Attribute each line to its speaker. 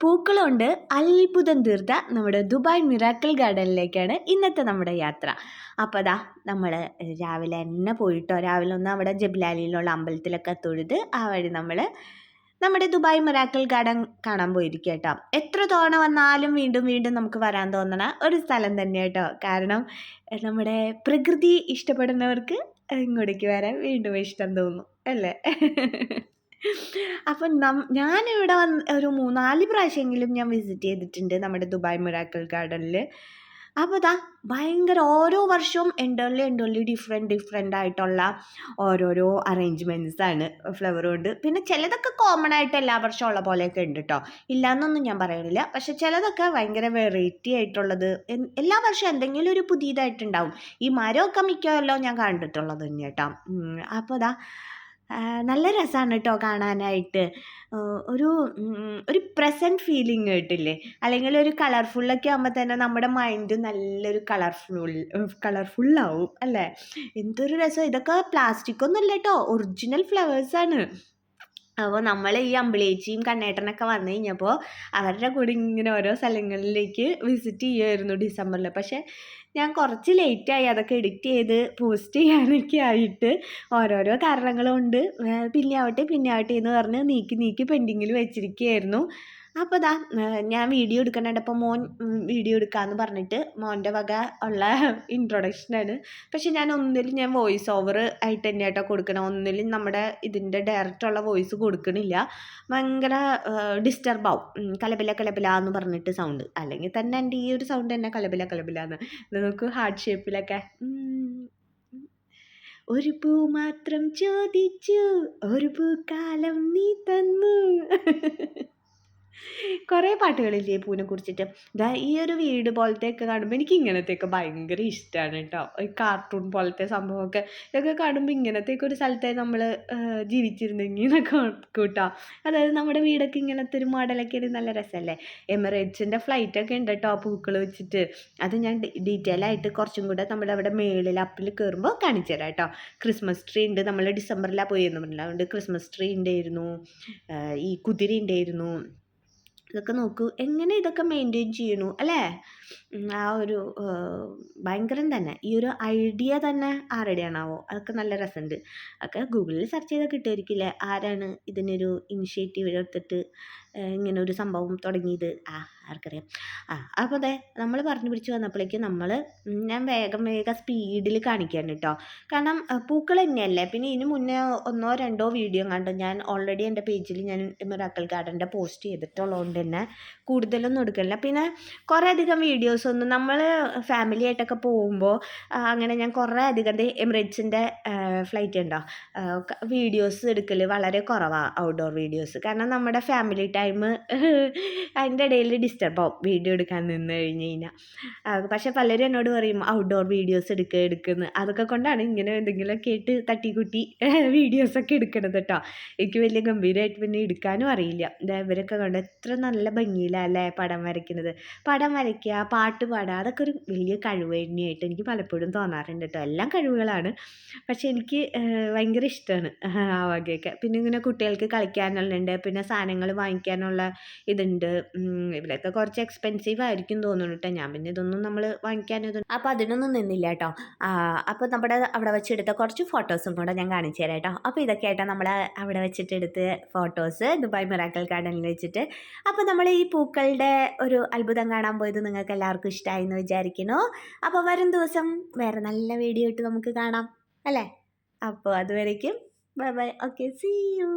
Speaker 1: പൂക്കളുണ്ട്. അത്ഭുതം തീർത്ത നമ്മുടെ ദുബായ് മിറാക്കിൾ ഗാർഡനിലേക്കാണ് ഇന്നത്തെ നമ്മുടെ യാത്ര. അപ്പോൾ അതാ നമ്മൾ രാവിലെ തന്നെ പോയിട്ടോ? രാവിലെ ഒന്ന് അവിടെ ജബ്ലാലിയിലുള്ള അമ്പലത്തിലൊക്കെ തൊഴുത് ആ വഴി നമ്മൾ നമ്മുടെ ദുബായ് മിറാക്കിൾ ഗാർഡൻ കാണാൻ പോയിരിക്കുക കേട്ടോ. എത്ര തവണ വന്നാലും വീണ്ടും വീണ്ടും നമുക്ക് വരാൻ തോന്നണ ഒരു സ്ഥലം തന്നെ കേട്ടോ. കാരണം നമ്മുടെ പ്രകൃതി ഇഷ്ടപ്പെടുന്നവർക്ക് ഇങ്ങോട്ടേക്ക് വരാൻ വീണ്ടും ഇഷ്ടം തോന്നും. അല്ലേ? അപ്പം നം ഞാനിവിടെ വന്ന് ഒരു മൂന്നാൽ പ്രാവശ്യമെങ്കിലും ഞാൻ വിസിറ്റ് ചെയ്തിട്ടുണ്ട് നമ്മുടെ ദുബായ് മിറാക്കിൾ ഗാർഡനിൽ അപ്പോൾ ദാ ഭയങ്കര ഓരോ വർഷവും എന്റർലി എന്റർലി ഡിഫറെന്റ് ഡിഫറെന്റ് ആയിട്ടുള്ള ഓരോരോ അറേഞ്ച്മെന്റ്സ് ആണ് ഫ്ലവർ കൊണ്ട്. പിന്നെ ചിലതൊക്കെ കോമൺ ആയിട്ട് എല്ലാ വർഷവും ഉള്ള പോലെയൊക്കെ ഉണ്ട് കേട്ടോ ഇല്ലയെന്നൊന്നും ഞാൻ പറയുന്നില്ല പക്ഷെ ചിലതൊക്കെ ഭയങ്കര വെറൈറ്റി ആയിട്ടുള്ളത് എല്ലാ വർഷവും എന്തെങ്കിലും ഒരു പുതിയതായിട്ടുണ്ടാവും. ഈ മരമൊക്കെ മിക്കവല്ലോ ഞാൻ കണ്ടിട്ടുള്ളത് തന്നെ കേട്ടോ അപ്പോൾ ആ, നല്ല രസമാണ് കേട്ടോ കാണാനായിട്ട്. ഒരു ഒരു പ്രസന്റ് ഫീലിംഗ് കേട്ടില്ലേ അല്ലെങ്കിൽ ഒരു കളർഫുള്ളൊക്കെ ആകുമ്പോൾ തന്നെ നമ്മുടെ മൈൻഡ് നല്ലൊരു കളർഫുൾ കളർഫുള്ളാവും അല്ലേ? എന്തൊരു രസം. ഇതൊക്കെ പ്ലാസ്റ്റിക് ഒന്നും അല്ല കേട്ടോ ഒറിജിനൽ ഫ്ലവേഴ്സാണ് അപ്പോൾ നമ്മൾ ഈ അമ്പിളേച്ചിയും കണ്ണേട്ടനൊക്കെ വന്നു കഴിഞ്ഞപ്പോൾ അവരുടെ കൂടെ ഇങ്ങനെ ഓരോ സ്ഥലങ്ങളിലേക്ക് വിസിറ്റ് ചെയ്യുമായിരുന്നു ഡിസംബറിൽ പക്ഷേ ഞാൻ കുറച്ച് ലേറ്റായി അതൊക്കെ എഡിറ്റ് ചെയ്ത് പോസ്റ്റ് ചെയ്യാനൊക്കെ ആയിട്ട് ഓരോരോ ഏർ പിന്നെ ആവട്ടെ പിന്നെ ആവട്ടെ എന്ന് പറഞ്ഞ് നീക്കി നീക്കി പെൻഡിങ്ങിൽ വെച്ചിരിക്കുകയായിരുന്നു. അപ്പോൾ ദാ ഞാൻ വീഡിയോ എടുക്കണപ്പോൾ മോൻ വീഡിയോ എടുക്കാമെന്ന് പറഞ്ഞിട്ട് മോന്റെ വക ഉള്ള ഇൻട്രൊഡക്ഷനാണ് പക്ഷെ ഞാൻ ഒന്നിലും ഞാൻ വോയിസ് ഓവർ ആയിട്ട് തന്നെ കേട്ടോ കൊടുക്കണം. ഒന്നിലും നമ്മുടെ ഇതിന്റെ ഡയറക്റ്റുള്ള വോയിസ് കൊടുക്കണില്ല. ഭയങ്കര ഡിസ്റ്റർബ് ആവും. കലപില കലപില എന്ന് പറഞ്ഞിട്ട് സൗണ്ട് അല്ലെങ്കിൽ തന്നെ എന്റെ ഈ ഒരു സൗണ്ട് തന്നെ കലപില കലപില എന്ന്. നമുക്ക് ഹാർട്ട് ഷേപ്പിലൊക്കെ ഒരു പൂ മാത്രം ചോദിച്ചു ഒരു പൂക്കാലം നീ തന്നു. കുറേ പാട്ടുകളില്ലേ പൂനെ കുറിച്ചിട്ട് ദാ ഈ ഒരു വീട് പോലത്തെയൊക്കെ കാണുമ്പോൾ എനിക്ക് ഇങ്ങനത്തെയൊക്കെ ഭയങ്കര ഇഷ്ടമാണ് കേട്ടോ. ഈ കാർട്ടൂൺ പോലത്തെ സംഭവമൊക്കെ ഇതൊക്കെ കാണുമ്പോൾ ഇങ്ങനത്തെയൊക്കെ ഒരു സ്ഥലത്തെ നമ്മൾ ജീവിച്ചിരുന്നെങ്കിൽ എന്നൊക്കെ കൂട്ടാം. അതായത് നമ്മുടെ വീടൊക്കെ ഇങ്ങനത്തെ ഒരു മോഡലൊക്കെ ആയിരുന്നു നല്ല രസമല്ലേ എമിറേറ്റ്സിന്റെ ഫ്ലൈറ്റൊക്കെ ഉണ്ട് കേട്ടോ പൂക്കൾ വെച്ചിട്ട്. അത് ഞാൻ ഡീറ്റെയിൽ ആയിട്ട് കുറച്ചും കൂടെ നമ്മുടെ അവിടെ മേളിൽ അപ്പിൽ കയറുമ്പോൾ കാണിച്ചു തരാം കേട്ടോ. ക്രിസ്മസ് ട്രീ ഉണ്ട്. നമ്മൾ ഡിസംബറിലാണ് പോയെന്ന് പറഞ്ഞില്ല? അതുകൊണ്ട് ക്രിസ്മസ് ട്രീ ഉണ്ടായിരുന്നു. ഈ കുതിര ഉണ്ടായിരുന്നു. ഇതൊക്കെ നോക്കൂ. എങ്ങനെ ഇതൊക്കെ മെയിന്റെയിൻ ചെയ്യണു അല്ലേ? ആ ഒരു ഭയങ്കരം തന്നെ. ഈ ഒരു ഐഡിയ തന്നെ ആരുടെയാണാവോ അതൊക്കെ നല്ല രസമുണ്ട് ഒക്കെ ഗൂഗിളിൽ സെർച്ച് ചെയ്താൽ കിട്ടുമായിരിക്കില്ലേ ആരാണ് ഇതിനൊരു ഇനിഷ്യേറ്റീവ് എടുത്തിട്ട് ഇങ്ങനെ ഒരു സംഭവം തുടങ്ങിയത്. ആ ആർക്കറിയാം. ആ അപ്പോൾ അതെ നമ്മൾ പറഞ്ഞു പിടിച്ച് വന്നപ്പോഴേക്കും നമ്മൾ ഞാൻ വേഗം വേഗം സ്പീഡിൽ കാണിക്കാൻ കേട്ടോ കാരണം പൂക്കൾ തന്നെയല്ലേ? പിന്നെ ഇതിന് മുന്നേ ഒന്നോ രണ്ടോ വീഡിയോ കണ്ടു ഞാൻ ഓൾറെഡി എന്റെ പേജിൽ ഞാൻ മിറാക്കൽ ഗാർഡന്റെ പോസ്റ്റ് ചെയ്തിട്ടുള്ളതുകൊണ്ട് തന്നെ കൂടുതലൊന്നും എടുക്കില്ല പിന്നെ കുറേ അധികം വീഡിയോസ് ഒന്നും നമ്മൾ ഫാമിലി ആയിട്ടൊക്കെ പോകുമ്പോൾ അങ്ങനെ ഞാൻ കുറേ അധികം എമിറേറ്റ്സിന്റെ ഫ്ലൈറ്റ് ഉണ്ടോ? വീഡിയോസ് എടുക്കൽ വളരെ കുറവാണ് ഔട്ട്ഡോർ വീഡിയോസ് കാരണം നമ്മുടെ ഫാമിലി ടൈം അതിന്റെ ഇടയിൽ ഡിസ്റ്റർബ് ആവും വീഡിയോ എടുക്കാൻ നിന്ന് കഴിഞ്ഞ് കഴിഞ്ഞാൽ പക്ഷേ പലരും എന്നോട് പറയും ഔട്ട്ഡോർ വീഡിയോസ് എടുക്കുക എടുക്കുന്നത് അതൊക്കെ കൊണ്ടാണ് ഇങ്ങനെ എന്തെങ്കിലുമൊക്കെ ഇട്ട് തട്ടിക്കുട്ടി വീഡിയോസൊക്കെ എടുക്കണത് കേട്ടോ എനിക്ക് വലിയ ഗംഭീരമായിട്ട് പിന്നെ എടുക്കാനും അറിയില്ല. ഇവരൊക്കെ കണ്ട് എത്ര നല്ല ഭംഗിയിലല്ലേ പടം വരയ്ക്കുന്നത്. പടം വരയ്ക്കുക പാട്ട് പാടുക അതൊക്കെ ഒരു വലിയ കഴിവ് തന്നെയായിട്ട് എനിക്ക് പലപ്പോഴും തോന്നാറുണ്ട് കേട്ടോ എല്ലാം കഴിവുകളാണ്. പക്ഷെ എനിക്ക് ഭയങ്കര ഇഷ്ടമാണ് ആ വകയൊക്കെ. പിന്നെ ഇങ്ങനെ കുട്ടികൾക്ക് കളിക്കാനുള്ളുണ്ട് പിന്നെ സാധനങ്ങൾ വാങ്ങിക്കാനുള്ള ഇതുണ്ട്. ഇവിടെയൊക്കെ കുറച്ച് എക്സ്പെൻസീവ് ആയിരിക്കും തോന്നുന്നു കേട്ടോ ഞാൻ പിന്നെ ഇതൊന്നും നമ്മൾ വാങ്ങിക്കാനൊന്നും അപ്പോൾ അതിനൊന്നും നിന്നില്ല കേട്ടോ അപ്പോൾ നമ്മുടെ അവിടെ വെച്ചെടുത്ത കുറച്ച് ഫോട്ടോസും കൂടെ ഞാൻ കാണിച്ചു തരാം കേട്ടോ അപ്പോൾ ഇതൊക്കെ ആയിട്ടാണ് നമ്മൾ അവിടെ വെച്ചിട്ട് എടുത്ത് ഫോട്ടോസ് ദുബായ് മിറാക്കൽ ഗാർഡനിൽ വെച്ചിട്ട്. അപ്പോൾ നമ്മൾ ഈ പൂക്കളുടെ ഒരു അത്ഭുതം കാണാൻ പോയത് നിങ്ങൾക്ക് എല്ലാവർക്കും ഇഷ്ടമായി എന്ന് വിചാരിക്കുന്നു. അപ്പോൾ വരും ദിവസം വേറെ നല്ല വീഡിയോ ഇട്ട് നമുക്ക് കാണാം. അല്ലേ? അപ്പോൾ അതുവരേക്കും. Bye bye okay see you